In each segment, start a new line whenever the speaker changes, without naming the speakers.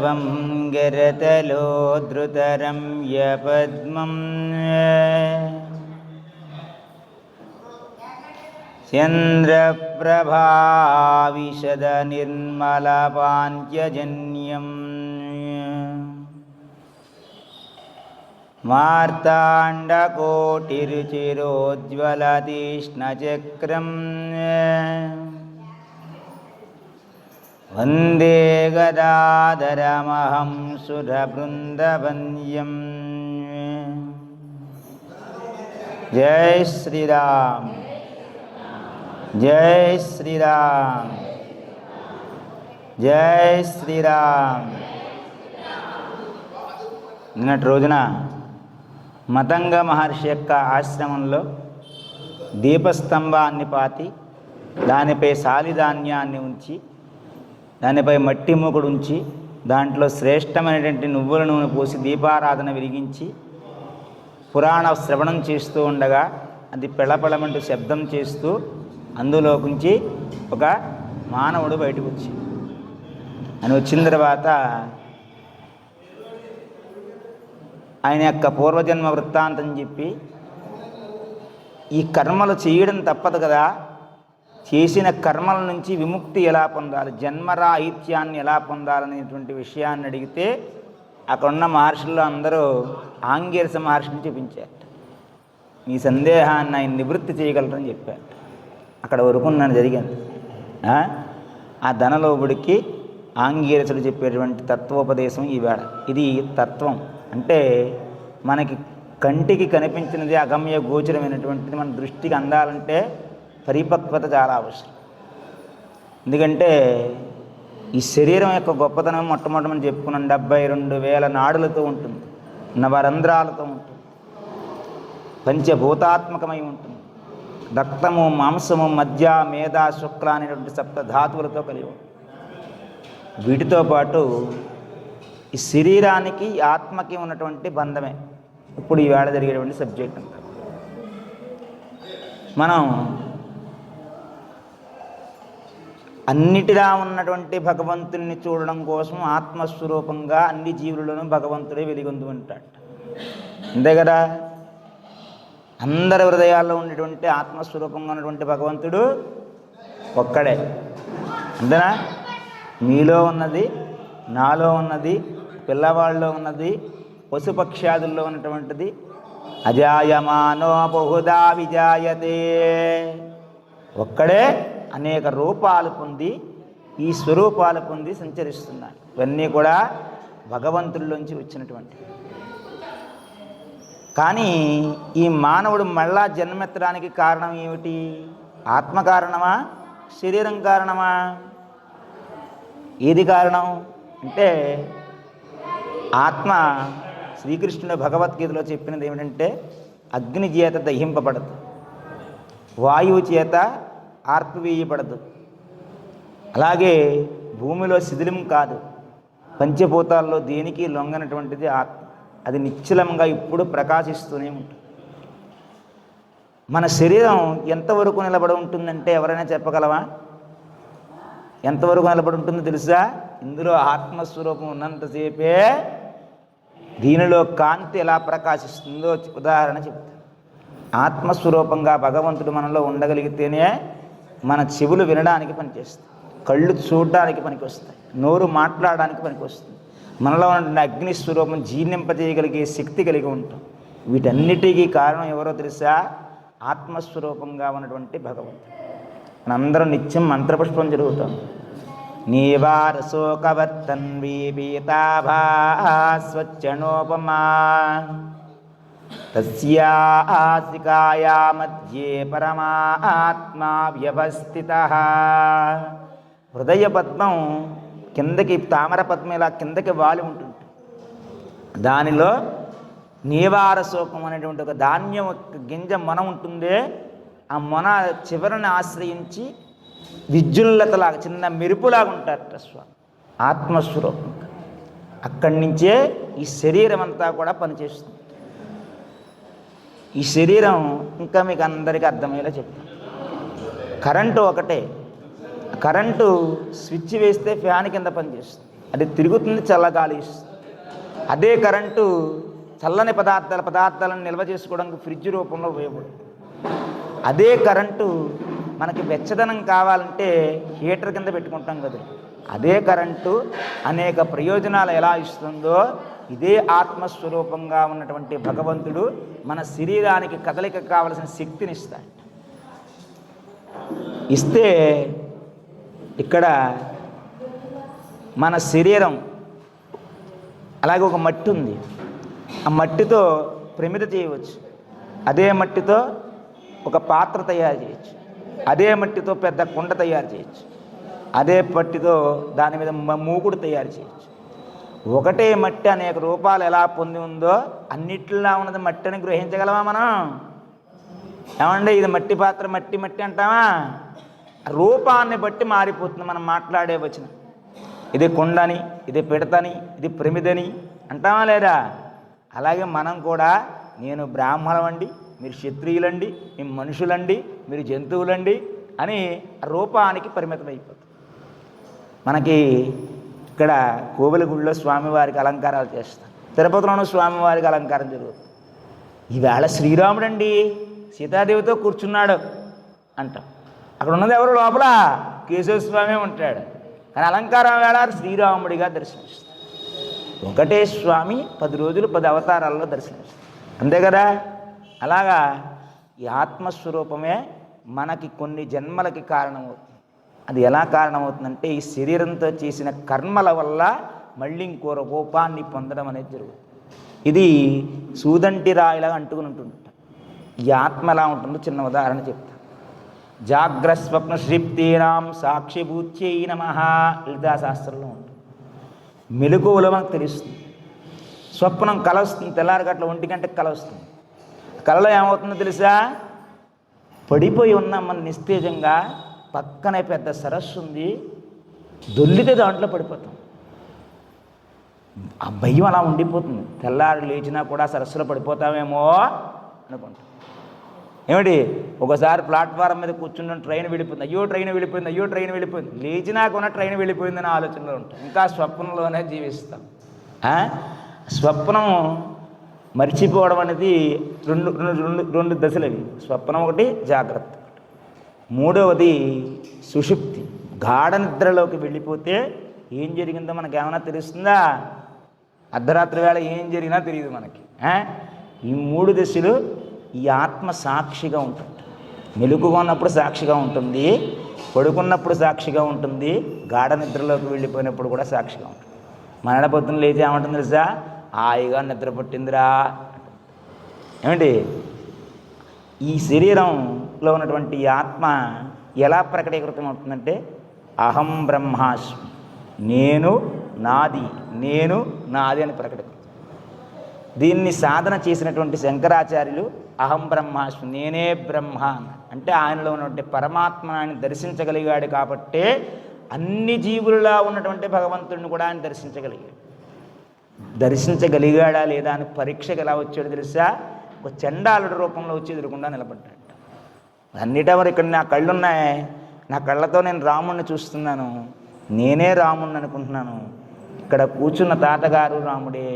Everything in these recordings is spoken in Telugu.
ङ्गरतलोधृतरं य पद्मम् चन्द्रप्रभाविशदनिर्मलपान् मार्ताण्डकोटिरुचिरोज्ज्वलतीष्णचक्रम्। वन्दे गदाधरमहं सुरवृन्दवन्द्यम् जय श्रीराम जय श्रीराम జై శ్రీరామ్ నిన్నటి రోజున మతంగ మహర్షి యొక్క ఆశ్రమంలో దీపస్తంభాన్ని పాతి దానిపై సాలిధాన్యాన్ని ఉంచి దానిపై మట్టి మూకుడు ఉంచి దాంట్లో శ్రేష్టమైనటువంటి నువ్వుల నూనె పోసి దీపారాధన విరిగించి పురాణ శ్రవణం చేస్తూ ఉండగా అది పెళపెళమంటూ శబ్దం చేస్తూ అందులోకించి ఒక మానవుడు బయటకు వచ్చి అని వచ్చిన తర్వాత ఆయన యొక్క పూర్వజన్మ వృత్తాంతం చెప్పి ఈ కర్మలు చేయడం తప్పదు కదా చేసిన కర్మల నుంచి విముక్తి ఎలా పొందాలి? జన్మరాహిత్యాన్ని ఎలా పొందాలనేటువంటి విషయాన్ని అడిగితే అక్కడున్న మహర్షుల్లో అందరూ ఆంగీరస మహర్షిని చూపించారు నీ సందేహాన్ని ఆయన నివృత్తి చేయగలరని చెప్పారు అక్కడ వరకు నన్ను జరిగింది. ఆ? ఆ ధనలోబుడికి ఆంగీరసుడు చెప్పేటువంటి తత్వోపదేశం ఈవేళ ఇది తత్వం. అంటే మనకి కంటికి కనిపించినది అగమ్య గోచరమైనటువంటిది. మన దృష్టికి అందాలంటే పరిపక్వత చాలా అవసరం. ఎందుకంటే ఈ శరీరం యొక్క గొప్పతనం మొట్టమొదటి మనం చెప్పుకున్నాం. డెబ్బై రెండు వేల నాడులతో ఉంటుంది. నవరంధ్రాలతో ఉంటుంది. పంచభూతాత్మకమై ఉంటుంది. రక్తము మాంసము మధ్య మేధ శుక్ల అనేటువంటి సప్త ధాతువులతో కలిగి ఉంటుంది. వీటితో పాటు ఈ శరీరానికి ఆత్మకి ఉన్నటువంటి బంధమే. ఇప్పుడు ఈవేళ జరిగేటువంటి సబ్జెక్ట్ అంతా. మనం అన్నిటిలా ఉన్నటువంటి భగవంతుణ్ణి చూడడం కోసం ఆత్మస్వరూపంగా అన్ని జీవులలోనూ భగవంతుడే వెలిగొందు అంటాడు. అంతే కదా? అందరి హృదయాల్లో ఉండేటువంటి ఆత్మస్వరూపంగా ఉన్నటువంటి భగవంతుడు ఒక్కడే. అంతేనా? మీలో ఉన్నది నాలో ఉన్నది పిల్లవాళ్ళలో ఉన్నది పశుపక్ష్యాదుల్లో ఉన్నటువంటిది అజాయమానో బహుదా విజాయతే. ఒక్కడే అనేక రూపాలు పొంది ఈ స్వరూపాలు పొంది సంచరిస్తున్నాడు ఇవన్నీ కూడా భగవంతుల్లోంచి వచ్చినటువంటి. కానీ ఈ మానవుడు మళ్ళా జన్మెత్తడానికి కారణం ఏమిటి? ఆత్మ కారణమా? శరీరం కారణమా? ఏది కారణం? అంటే ఆత్మ శ్రీకృష్ణుడు భగవద్గీతలో చెప్పినది ఏమిటంటే అగ్ని చేత దహింపబడదు. వాయువు చేత ఆర్పివేయబడదు. అలాగే భూమిలో శిథిలం కాదు. పంచభూతాల్లో దేనికి లొంగనటువంటిది ఆత్మ అది నిశ్చలంగా ఇప్పుడు ప్రకాశిస్తూనే ఉంటుంది. మన శరీరం ఎంతవరకు నిలబడి ఉంటుందంటే ఎవరైనా చెప్పగలవా? ఎంతవరకు నిలబడి ఉంటుందో తెలుసా? ఇందులో ఆత్మస్వరూపం ఉన్నంతసేపే దీనిలో కాంతి ఎలా ప్రకాశిస్తుందో ఉదాహరణ చెప్తాను. ఆత్మస్వరూపంగా భగవంతుడు మనలో ఉండగలిగితేనే మన చెవులు వినడానికి పనిచేస్తాయి. కళ్ళు చూడడానికి పనికి వస్తాయి నోరు మాట్లాడడానికి పనికి వస్తుంది మనలో ఉన్న అగ్ని స్వరూపం జీర్ణింపజేయగలిగే శక్తి కలిగి ఉంటాం. వీటన్నిటికీ కారణం ఎవరో తెలుసా? ఆత్మస్వరూపంగా ఉన్నటువంటి భగవంతుడు. మనందరం నిత్యం మంత్రపుష్పం జరుగుతాం. నీవారశోకవర్తన్వీ పీతాభా స్వచ్ఛనోపమా తస్యాసికాయా మధ్యే పరమాత్మా వ్యవస్థిత హృదయ పద్మం కిందకి తామర పద్మం ఇలా కిందకి వాలి ఉంటుంది దానిలో నీవార శోకం అనేటువంటి ఒక ధాన్యం ఒక గింజ మొన ఉంటుందే. ఆ మొన చివరిని ఆశ్రయించి విద్యుల్లతలాగా చిన్న మెరుపులాగా ఉంటారట స్వామి. ఆత్మస్వరూపం అక్కడి నుంచే ఈ శరీరం అంతా కూడా పనిచేస్తుంది. ఈ శరీరం ఇంకా మీకు అందరికీ అర్థమయ్యేలా చెప్తాను కరెంటు ఒకటే. కరెంటు స్విచ్ వేస్తే ఫ్యాన్ కింద పనిచేస్తుంది. అది తిరుగుతుంది చల్లగాలి ఇస్తుంది. అదే కరెంటు చల్లని పదార్థాల పదార్థాలను నిల్వ చేసుకోవడానికి ఫ్రిడ్జ్ రూపంలో ఉపయోగపడుతుంది. అదే కరెంటు మనకి వెచ్చదనం కావాలంటే హీటర్ కింద పెట్టుకుంటాం కదా. అదే కరెంటు అనేక ప్రయోజనాలు ఎలా ఇస్తుందో ఇదే ఆత్మస్వరూపంగా ఉన్నటువంటి భగవంతుడు మన శరీరానికి కదలిక కావలసిన శక్తిని ఇస్తాడు. ఇస్తే ఇక్కడ మన శరీరం అలాగే ఒక మట్టి ఉంది. ఆ మట్టితో ప్రమిద చేయవచ్చు. అదే మట్టితో ఒక పాత్ర తయారు చేయొచ్చు అదే మట్టితో పెద్ద కుండ తయారు చేయొచ్చు అదే మట్టితో దాని మీద మూకుడు తయారు చేయొచ్చు ఒకటే మట్టి అనేక రూపాలు ఎలా పొంది ఉందో అన్నిట్లో ఉన్నది మట్టిని గ్రహించగలమా మనం? ఏమంటే ఇది మట్టి పాత్ర మట్టి మట్టి అంటామా రూపాన్ని బట్టి మారిపోతుంది మనం మాట్లాడే వచ్చిన ఇది కుండని ఇది పిడతని ఇది ప్రమిదని అంటామా లేదా? అలాగే మనం కూడా నేను బ్రాహ్మణమండి మీరు క్షత్రియులండి మేము మనుషులండి మీరు జంతువులండి అని రూపానికి పరిమితం అయిపోతుంది మనకి ఇక్కడ కోవెలగుడిలో స్వామివారికి అలంకారాలు చేస్తాం తిరుపతిలోనూ స్వామివారికి అలంకారం జరుగుతుంది. ఈవేళ శ్రీరాముడండి సీతాదేవితో కూర్చున్నాడు అంటాం. అక్కడ ఉన్నది ఎవరు? లోపల కేశవస్వామి ఉంటాడు. కానీ అలంకారం వేళ శ్రీరాముడిగా దర్శనమిస్తాడు ఒకటే స్వామి పది రోజులు పది అవతారాల్లో దర్శనమిస్తాడు అంతే కదా? అలాగా ఈ ఆత్మస్వరూపమే మనకి కొన్ని జన్మలకి కారణమవుతుంది. అది ఎలా కారణమవుతుందంటే ఈ శరీరంతో చేసిన కర్మల వల్ల మళ్ళీ ఇంకో రూపాన్ని పొందడం అనేది జరుగుతుంది. ఇది సూదంటి రాయిలాగా అంటుకుని ఉంటుంది ఈ ఆత్మ ఎలా ఉంటుందో చిన్న ఉదాహరణ చెప్తా. జాగ్రస్వప్న శ్రీప్తీనాం సాక్షిభూత్యై నమ లలితాశాస్త్రంలో ఉంటుంది. మెలకువలో మనకు తెలుస్తుంది. స్వప్నం కల వస్తుంది తెల్లారి గట్ల ఒంటి గంటకి కల వస్తుంది కలలో ఏమవుతుందో తెలుసా? పడిపోయి ఉన్నాం మన నిస్తేజంగా పక్కనే పెద్ద సరస్సు ఉంది. దొల్లితే దాంట్లో పడిపోతాం. ఆ భయం అలా ఉండిపోతుంది. తెల్లారి లేచినా కూడా సరస్సులో పడిపోతామేమో అనుకుంటాం. ఏమిటి ఒకసారి ప్లాట్ఫారం మీద కూర్చున్న ట్రైన్ వెళ్ళిపోయింది. అయ్యో ట్రైన్ వెళ్ళిపోయింది. అయ్యో ట్రైన్ వెళ్ళిపోయింది. లేచినా కూడా ట్రైన్ వెళ్ళిపోయిందని ఆలోచనలో ఉంటాం. ఇంకా స్వప్నంలోనే జీవిస్తాం. స్వప్నం మర్చిపోవడం అనేది రెండు రెండు రెండు రెండు దశలు అవి. స్వప్నం ఒకటి జాగ్రత్త. మూడవది సుషుప్తి. గాఢ నిద్రలోకి వెళ్ళిపోతే ఏం జరిగిందో మనకి ఏమైనా తెలుస్తుందా? అర్ధరాత్రి వేళ ఏం జరిగినా తెలియదు మనకి ఈ మూడు దశలు ఈ ఆత్మ సాక్షిగా ఉంటుంది. మెలుగుగా ఉన్నప్పుడు సాక్షిగా ఉంటుంది పడుకున్నప్పుడు సాక్షిగా ఉంటుంది గాఢ నిద్రలోకి వెళ్ళిపోయినప్పుడు కూడా సాక్షిగా ఉంటుంది. మరణ పొద్దున లేచి ఏమంటుంది తెలుసా? హాయిగా నిద్ర పట్టిందిరా ఏమండి? ఈ శరీరంలో ఉన్నటువంటి ఆత్మ ఎలా ప్రకటీకృతం అవుతుందంటే అహం బ్రహ్మాస్మి. నేను నాది నేను నాది అని ప్రకటన దీన్ని సాధన చేసినటువంటి శంకరాచార్యులు అహం బ్రహ్మాస్మి నేనే బ్రహ్మ అంటే ఆయనలో ఉన్నటువంటి పరమాత్మ ఆయన దర్శించగలిగాడు కాబట్టే అన్ని జీవులలో ఉన్నటువంటి భగవంతుడిని కూడా ఆయన దర్శించగలిగాడు. దర్శించగలిగాడా లేదా అని పరీక్షకు ఎలా వచ్చాడు తెలుసా? ఒక చండాలుడి రూపంలో వచ్చి ఎదురకుండా నిలబడ్డాడు. అన్నిటవరు ఇక్కడ నా కళ్ళు ఉన్నాయి నా కళ్ళతో నేను రాముణ్ణి చూస్తున్నాను. నేనే రాముణ్ణి అనుకుంటున్నాను. ఇక్కడ కూర్చున్న తాతగారు రాముడే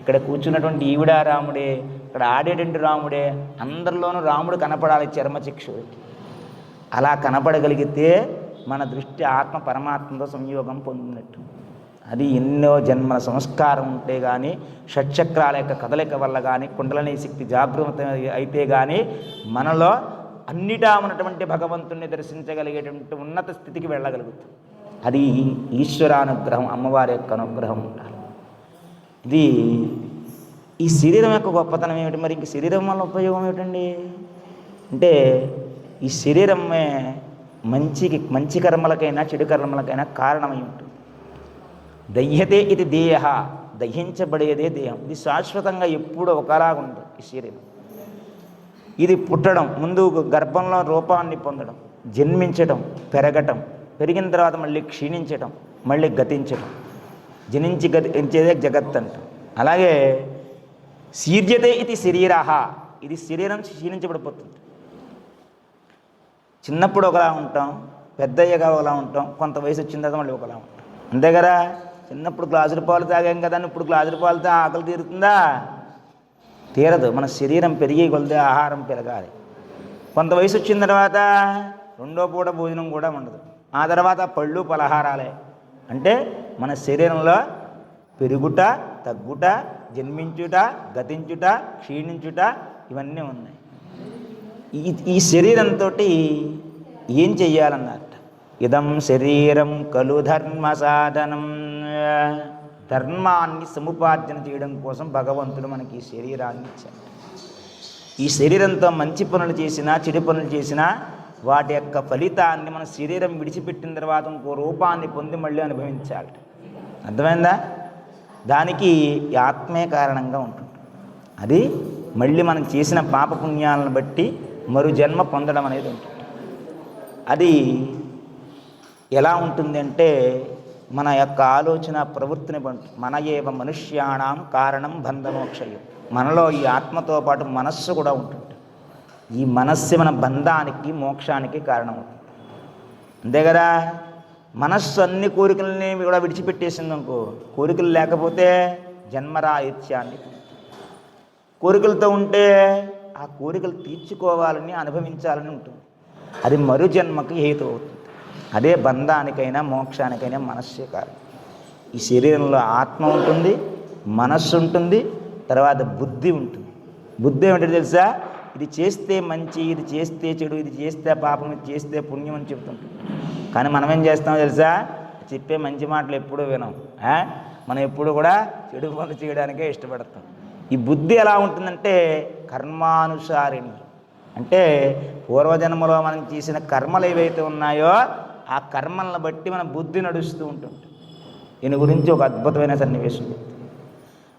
ఇక్కడ కూర్చున్నటువంటి ఈవిడ రాముడే ఇక్కడ ఆడేటువంటి రాముడే అందరిలోనూ రాముడు కనపడాలి చర్మచక్షుడికి అలా కనపడగలిగితే మన దృష్టి ఆత్మ పరమాత్మతో సంయోగం పొందినట్టు. అది ఎన్నో జన్మల సంస్కారం ఉంటే కానీ షట్చక్రాల యొక్క కదలిక వల్ల కానీ కుండలని శక్తి జాగృత అయితే కానీ మనలో అన్నిటా ఉన్నటువంటి భగవంతుణ్ణి దర్శించగలిగేటువంటి ఉన్నత స్థితికి వెళ్ళగలుగుతాం. అది ఈశ్వరానుగ్రహం అమ్మవారి యొక్క అనుగ్రహం ఉండాలి. ఇది ఈ శరీరం యొక్క గొప్పతనం ఏమిటి? మరి ఇంక శరీరం వల్ల ఉపయోగం ఏమిటండి? అంటే ఈ శరీరమే మంచికి మంచి కర్మలకైనా చెడు కర్మలకైనా కారణమై ఉంటుంది. దయ్యతే ఇది దేహ దహించబడేదే దేహం. ఇది శాశ్వతంగా ఎప్పుడూ ఒకలాగా ఉంటుంది ఈ శరీరం. ఇది పుట్టడం ముందు గర్భంలో రూపాన్ని పొందడం జన్మించడం పెరగటం పెరిగిన తర్వాత మళ్ళీ క్షీణించటం మళ్ళీ గతించటం. జనించి గతించేదే జగత్ అంట. అలాగే శీర్యతే ఇది శరీరాహ ఇది శరీరం క్షీణించబడిపోతుంది. చిన్నప్పుడు ఒకలా ఉంటాం పెద్దయ్యగా ఒకలా ఉంటాం కొంత వయసు వచ్చిన తర్వాత మళ్ళీ ఒకలా ఉంటాం. అంతే కదా? చిన్నప్పుడు గ్లాసుల పాలు తాగాం కదా అని ఇప్పుడు గ్లాసుల పాలతో ఆకలి తీరుతుందా? తీరదు. మన శరీరం పెరిగి కొలితే ఆహారం పెరగాలి. కొంత వయసు వచ్చిన తర్వాత రెండో పూట భోజనం కూడా ఉండదు. ఆ తర్వాత పళ్ళు పలహారాలే. అంటే మన శరీరంలో పెరుగుట తగ్గుట జన్మించుట గతించుట క్షీణించుట ఇవన్నీ ఉన్నాయి. ఈ ఈ శరీరంతో ఏం చెయ్యాలన్నట్ట? ఇదం శరీరం కలు ధర్మ సాధనం. ధర్మాన్ని సముపార్జన చేయడం కోసం భగవంతుడు మనకి ఈ శరీరాన్ని ఇచ్చాడు. ఈ శరీరంతో మంచి పనులు చేసినా చెడు పనులు చేసినా వాటి యొక్క ఫలితాన్ని మన శరీరం విడిచిపెట్టిన తర్వాత ఇంకో రూపాన్ని పొంది మళ్ళీ అనుభవించాలి. అర్థమైందా? దానికి ఆత్మే కారణంగా ఉంటుంది. అది మళ్ళీ మనం చేసిన పాపపుణ్యాలను బట్టి మరు జన్మ పొందడం అనేది ఉంటుంది. అది ఎలా ఉంటుంది అంటే మన యొక్క ఆలోచన ప్రవృత్తిని బట్టి మన ఏవ మనుష్యాణం కారణం బంధమోక్షయం. మనలో ఈ ఆత్మతో పాటు మనస్సు కూడా ఉంటుంది. ఈ మనస్సు మన బంధానికి మోక్షానికి కారణం అవుతుంది అంతే కదా? మనస్సు అన్ని కోరికల్ని కూడా విడిచిపెట్టేసింది అనుకో కోరికలు లేకపోతే జన్మరాహిత్యాన్ని. కోరికలతో ఉంటే ఆ కోరికలు తీర్చుకోవాలని అనుభవించాలని ఉంటుంది. అది మరు జన్మకి హేతు అవుతుంది. అదే బంధానికైనా మోక్షానికైనా మనస్సే కారణం ఈ శరీరంలో ఆత్మ ఉంటుంది మనస్సు ఉంటుంది తర్వాత బుద్ధి ఉంటుంది. బుద్ధి ఏమిటో తెలుసా? ఇది చేస్తే మంచి ఇది చేస్తే చెడు ఇది చేస్తే పాపం ఇది చేస్తే పుణ్యం అని చెప్తుంటుంది కానీ మనం ఏం చేస్తామో తెలుసా? చెప్పే మంచి మాటలు ఎప్పుడూ వినం. మనం ఎప్పుడు కూడా చెడు పనులు చేయడానికే ఇష్టపడతాం. ఈ బుద్ధి ఎలా ఉంటుందంటే కర్మానుసారిణి. అంటే పూర్వజన్మలో మనం చేసిన కర్మలు ఏవైతే ఉన్నాయో ఆ కర్మలను బట్టి మన బుద్ధి నడుస్తూ ఉంటుంది. దీని గురించి ఒక అద్భుతమైన సన్నివేశం.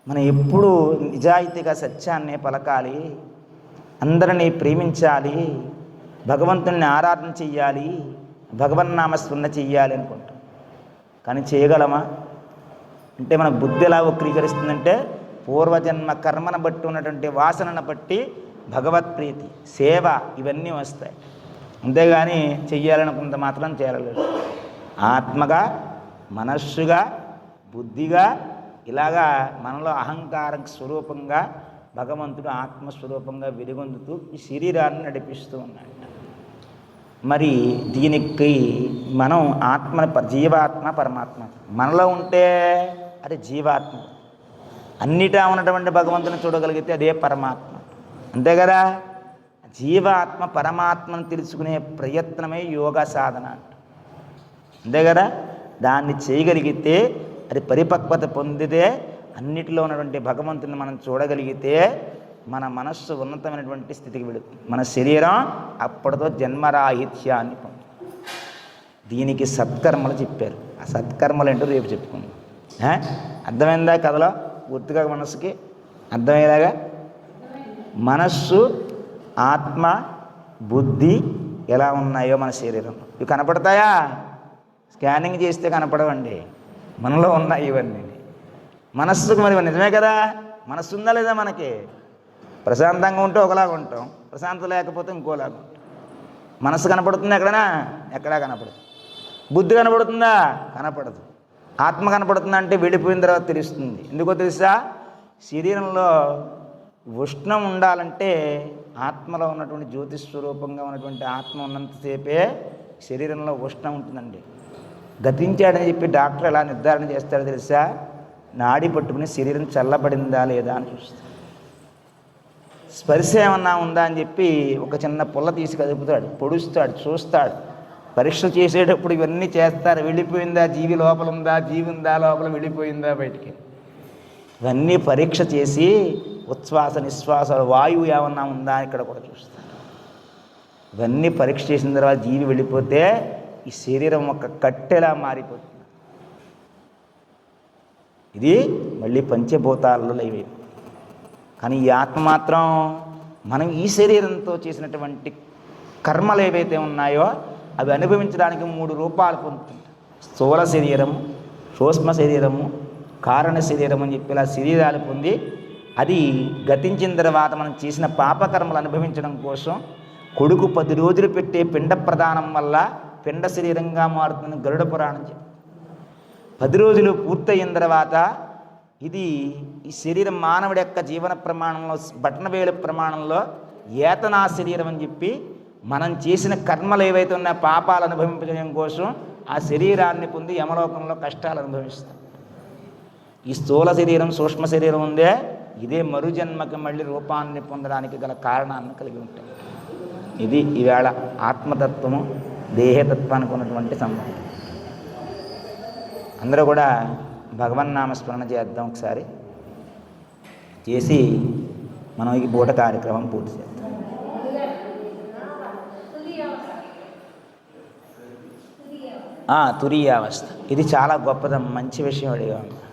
మనం ఎప్పుడు నిజాయితీగా సత్యాన్ని పలకాలి అందరినీ ప్రేమించాలి భగవంతుణ్ణి ఆరాధన చెయ్యాలి భగవన్నామస్మరణ చెయ్యాలి అనుకుంటాం. కానీ చేయగలమా? అంటే మన బుద్ధి ఎలా వక్రీకరిస్తుందంటే పూర్వజన్మ కర్మను బట్టి ఉన్నటువంటి వాసనను బట్టి భగవత్ప్రీతి సేవ ఇవన్నీ వస్తాయి. అంతేగాని చెయ్యాలనుకున్నంత మాత్రం చేరలేదు. ఆత్మగా మనస్సుగా బుద్ధిగా ఇలాగా మనలో అహంకార స్వరూపంగా భగవంతుడు ఆత్మస్వరూపంగా వెలుగొందుతూ ఈ శరీరాన్ని నడిపిస్తూ ఉన్నాడు. మరి దీనికి మనం ఆత్మ జీవాత్మ పరమాత్మ మనలో ఉంటే అది జీవాత్మ. అన్నిటా ఉన్నటువంటి భగవంతుని చూడగలిగితే అదే పరమాత్మ. అంతే కదా? జీవాత్మ పరమాత్మను తెలుసుకునే ప్రయత్నమే యోగా సాధన అంట. అంతే కదా? దాన్ని చేయగలిగితే అది పరిపక్వత పొందితే అన్నిటిలో ఉన్నటువంటి భగవంతుని మనం చూడగలిగితే మన మనస్సు ఉన్నతమైనటువంటి స్థితికి వెళుతుంది. మన శరీరం అప్పటితో జన్మరాహిత్యాన్ని పొందుతుంది. దీనికి సత్కర్మలు చెప్పారు. ఆ సత్కర్మలు ఏంటో రేపు చెప్పుకుందాం. అర్థమైందా కథలో? గుర్తుగా మనసుకి? అర్థమయ్యేలాగా? మనస్సు ఆత్మ బుద్ధి ఎలా ఉన్నాయో మన శరీరంలో ఇవి కనపడతాయా? స్కానింగ్ చేస్తే కనపడవండి. మనలో ఉన్నాయి ఇవన్నీ. మనస్సుకు మరి నిజమే కదా? మనస్సు ఉందా లేదా మనకి? ప్రశాంతంగా ఉంటే ఒకలాగా ఉంటాం. ప్రశాంతత లేకపోతే ఇంకోలాగా ఉంటాం. మనస్సు కనపడుతుంది ఎక్కడనా? ఎక్కడా కనపడదు. బుద్ధి కనపడుతుందా? కనపడదు. ఆత్మ కనపడుతుందా అంటే వెళ్ళిపోయిన తర్వాత తెలుస్తుంది. ఎందుకో తెలుసా? శరీరంలో ఉష్ణం ఉండాలంటే ఆత్మలో ఉన్నటువంటి జ్యోతి స్వరూపంగా ఉన్నటువంటి ఆత్మ ఉన్నంతసేపే శరీరంలో ఉష్ణం ఉంటుందండి. గతించాడని చెప్పి డాక్టర్ ఎలా నిర్ధారణ చేస్తాడో తెలుసా? నాడి పట్టుకుని శరీరం చల్లబడిందా లేదా అని చూస్తాడు స్పర్శ ఏమన్నా ఉందా అని చెప్పి ఒక చిన్న పుల్ల తీసి కదుపుతాడు పొడుస్తాడు చూస్తాడు. పరీక్షలు చేసేటప్పుడు ఇవన్నీ చేస్తారు వెళ్ళిపోయిందా జీవి లోపల ఉందా జీవి ఉందా లోపల వెళ్ళిపోయిందా బయటికి? ఇవన్నీ పరీక్ష చేసి ఉచ్ఛ్వాస నిశ్వాస వాయువు ఏమన్నా ఉందా ఇక్కడ కూడా చూస్తారు ఇవన్నీ పరీక్ష చేసిన తర్వాత జీవి వెళ్ళిపోతే ఈ శరీరం ఒక కట్టెలా మారిపోతుంది. ఇది మళ్ళీ పంచభూతాలలో లైవ్. కానీ ఈ ఆత్మ మాత్రం మనం ఈ శరీరంతో చేసినటువంటి కర్మలు ఏవైతే ఉన్నాయో అవి అనుభవించడానికి మూడు రూపాలు పొందుతుంది స్థూల శరీరము సూక్ష్మ శరీరము కారణ శరీరం అని చెప్పి ఇలా శరీరాలు పొంది అది గతించిన తర్వాత మనం చేసిన పాపకర్మలు అనుభవించడం కోసం కొడుకు పది రోజులు పెట్టే పిండ ప్రదానం వల్ల పిండ శరీరంగా మారుతుందని గరుడ పురాణం చెప్పి పది రోజులు పూర్తయిన తర్వాత ఇది ఈ శరీరం మానవుడి యొక్క జీవన ప్రమాణంలో బట్టనవేలు ప్రమాణంలో ఏతనా శరీరం అని చెప్పి మనం చేసిన కర్మలు ఏవైతే ఉన్నాయో పాపాలు అనుభవించడం కోసం ఆ శరీరాన్ని పొంది యమలోకంలో కష్టాలు అనుభవిస్తాం. ఈ స్థూల శరీరం సూక్ష్మ శరీరం ఉందే ఇదే మరుజన్మకి మళ్ళీ రూపాన్ని పొందడానికి గల కారణాన్ని కలిగి ఉంటాయి. ఇది ఈవేళ ఆత్మతత్వము దేహతత్వానికి ఉన్నటువంటి సంబంధం. అందరూ కూడా భగవన్ నామస్మరణ చేద్దాం ఒకసారి. చేసి మనం ఈ పూట కార్యక్రమం పూర్తి చేద్దాం. ఆ, తురీయావస్థ. ఇది చాలా గొప్పదం మంచి విషయం అడిగాము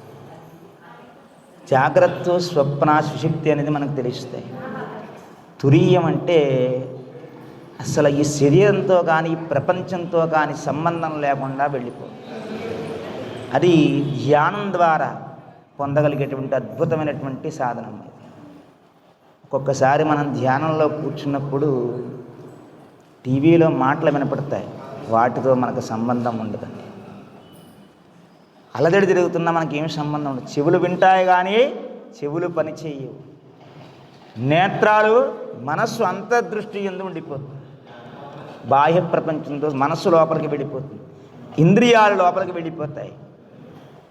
జాగ్రత్త స్వప్న సుషుప్తి అనేది మనకు తెలుస్తాయి. తురీయం అంటే అసలు ఈ శరీరంతో కానీ ఈ ప్రపంచంతో కానీ సంబంధం లేకుండా వెళ్ళిపో. అది ధ్యానం ద్వారా పొందగలిగేటువంటి అద్భుతమైనటువంటి సాధనం అది. ఒక్కొక్కసారి మనం ధ్యానంలో కూర్చున్నప్పుడు టీవీలో మాటలు వినపడతాయి. వాటితో మనకు సంబంధం ఉండదండి. అలజడి తిరుగుతున్నా మనకి ఏం సంబంధం ఉండదు. చెవులు వింటాయి కానీ చెవులు పని చేయవు నేత్రాలు మనస్సు అంతర్దృష్టి ఎందు ఉండిపోతుంది? బాహ్య ప్రపంచంతో మనస్సు లోపలికి వెళ్ళిపోతుంది. ఇంద్రియాలు లోపలికి వెళ్ళిపోతాయి.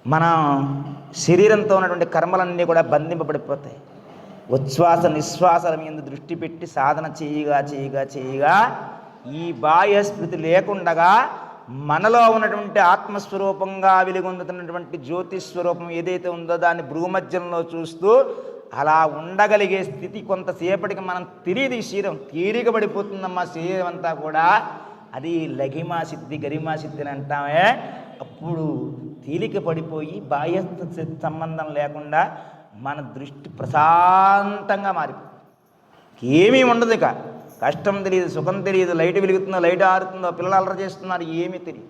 మన శరీరంతో ఉన్నటువంటి కర్మలన్నీ కూడా బంధింపబడిపోతాయి. ఉచ్ఛ్వాస నిశ్వాసాల మీద దృష్టి పెట్టి సాధన చేయగా చేయగా చేయగా ఈ బాహ్య స్మృతి లేకుండగా మనలో ఉన్నటువంటి ఆత్మస్వరూపంగా వెలుగొందుతున్నటువంటి జ్యోతి స్వరూపం ఏదైతే ఉందో దాన్ని భ్రూమధ్యంలో చూస్తూ అలా ఉండగలిగే స్థితి కొంతసేపటికి మనం తెలియదు ఈ శరీరం. తీరిక పడిపోతుందమ్మా శరీరం అంతా కూడా. అది లఘిమా సిద్ధి గరిమా సిద్ధి అని అంటామే. అప్పుడు తేలిక పడిపోయి బాహ్య సంబంధం లేకుండా మన దృష్టి ప్రశాంతంగా మారిపోతుంది. ఏమీ ఉండదు ఇక. కష్టం తెలియదు సుఖం తెలియదు లైట్ వెలుగుతుందో లైట్ ఆరుతుందో పిల్లలు అలర చేస్తున్నారు ఏమీ తెలియదు.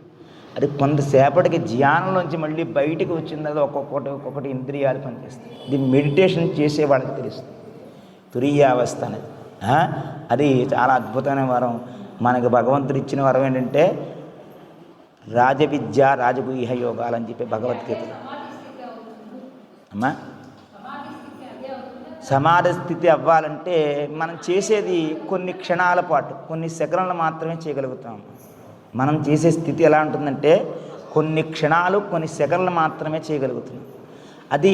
అది కొంతసేపటికి ధ్యానంలోంచి మళ్ళీ బయటికి వచ్చింది అది ఒక్కొక్కటి ఒక్కొక్కటి ఇంద్రియాలు పనిచేస్తాయి. ఇది మెడిటేషన్ చేసే వాళ్ళకి తెలుస్తుంది. తురియావస్థ అనేది. అది చాలా అద్భుతమైన వరం. మనకి భగవంతుడు ఇచ్చిన వరం ఏంటంటే రాజవిద్య రాజగుహ యోగాలు అని చెప్పి భగవద్గీత. అమ్మా? సమాధి స్థితి అవ్వాలంటే మనం చేసేది కొన్ని క్షణాల పాటు కొన్ని సెకండ్లు మాత్రమే చేయగలుగుతాం. మనం చేసే స్థితి ఎలా ఉంటుందంటే కొన్ని క్షణాలు కొన్ని సెకండ్లు మాత్రమే చేయగలుగుతున్నాం అది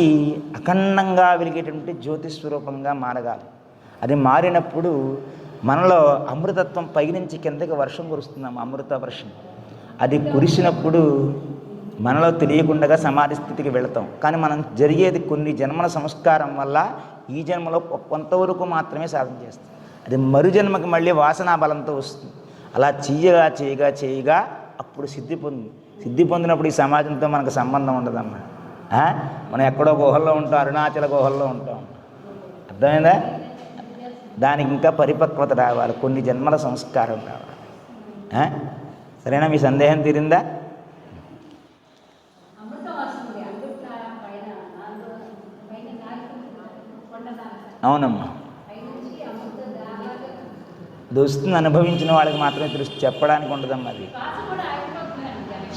అఖండంగా వెలిగేటువంటి జ్యోతి స్వరూపంగా మారగాలి. అది మారినప్పుడు మనలో అమృతత్వం పైనుంచి కిందకి వర్షం కురుస్తున్నాం అమృత వర్షం. అది కురిసినప్పుడు మనలో తెలియకుండా సమాధి స్థితికి వెళతాం. కానీ మనం జరిగేది కొన్ని జన్మల సంస్కారం వల్ల ఈ జన్మలో కొంతవరకు మాత్రమే సాధన చేస్తుంది అది మరు జన్మకి మళ్ళీ వాసనా బలంతో వస్తుంది. అలా చేయగా చేయగా చేయగా అప్పుడు సిద్ధి పొంది. సిద్ధి పొందినప్పుడు ఈ సమాజంతో మనకు సంబంధం ఉండదమ్మా. మనం ఎక్కడో గుహల్లో ఉంటాం అరుణాచల గుహల్లో ఉంటాం. అర్థమైందా? దానికి ఇంకా పరిపక్వత రావాలి. కొన్ని జన్మల సంస్కారం రావాలి. సరేనా? మీ సందేహం తీరిందా
అమృతం వస్తుంది అమృత పైన నాలుగు పైన నాలుగు కొండ నాలుగు
అవునమ్మా. దుస్తుని అనుభవించిన వాళ్ళకి మాత్రమే తెలుసు చెప్పడానికి ఉండదమ్మా అది.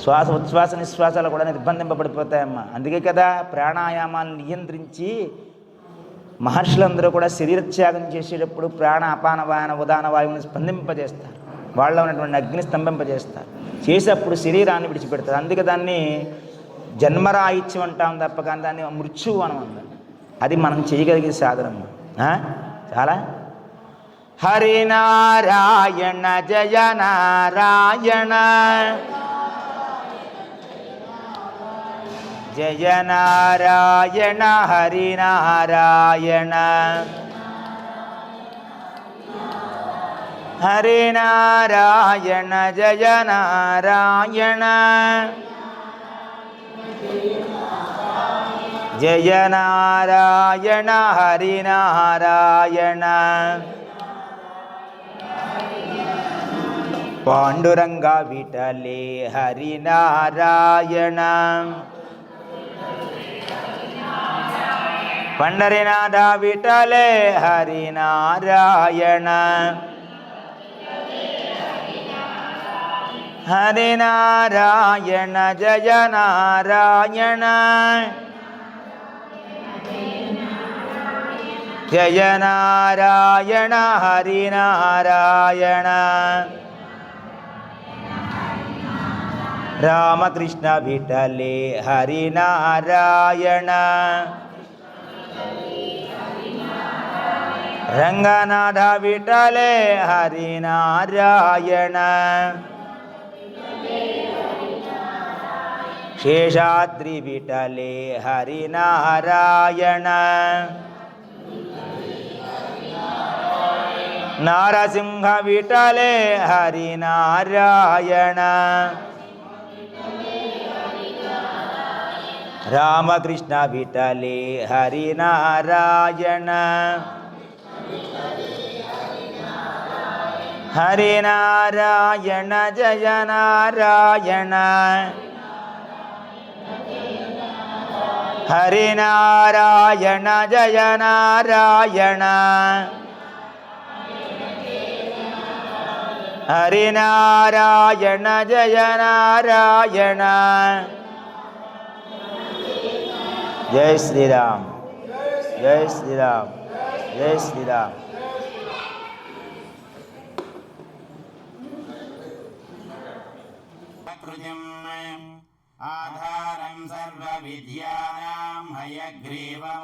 శ్వాస
ఉచ్ఛ్వాస నిశ్వాసాలు కూడా నిర్బంధింపబడిపోతాయమ్మా. అందుకే కదా ప్రాణాయామాలను నియంత్రించి మహర్షులందరూ కూడా శరీరత్యాగం చేసేటప్పుడు ప్రాణ అపాన వాయన ఉదాన వాయువుని స్పందింపజేస్తారు. వాళ్ళ ఉన్నటువంటి అగ్ని స్తంభింపజేస్తారు. చేసేప్పుడు శరీరాన్ని విడిచిపెడతారు. అందుకే దాన్ని జన్మరాయిత్యం అంటాం తప్ప కానీ దాన్ని మృత్యువు అని అది మనం చేయగలిగే సాధనం. ఆ? చాలా? హరినారాయణ జయ నారాయణ. జయ నారాయణ హరినారాయణ హరినారాయణ జయ నారాయణ. జయ నారాయణ హరినారాయణ పాండురంగ విఠలే హరినారాయణ పండరినాథ విఠలే హరినారాయణ హరినారాయణ జయ నారాయణ జయ నారాయణ హరినారాయణ రామకృష్ణ విఠలే హరినారాయణ రంగనాథ విఠలే హరినారాయణ శేషాద్రి విఠలే నారసింహ విఠలే హరినారాయణ. రామకృష్ణ విఠలే హరినారాయణ. హరినారాయణ జయ నారాయణ. హరినారాయణ జయ నారాయణ. హరినారాయణ జయ నారాయణ జై శ్రీరామ్ జై శ్రీరామ్ జై శ్రీరామ్
कृतिम् आधारम् सर्वविद्यानाम् हयग्रीवमुपास्महे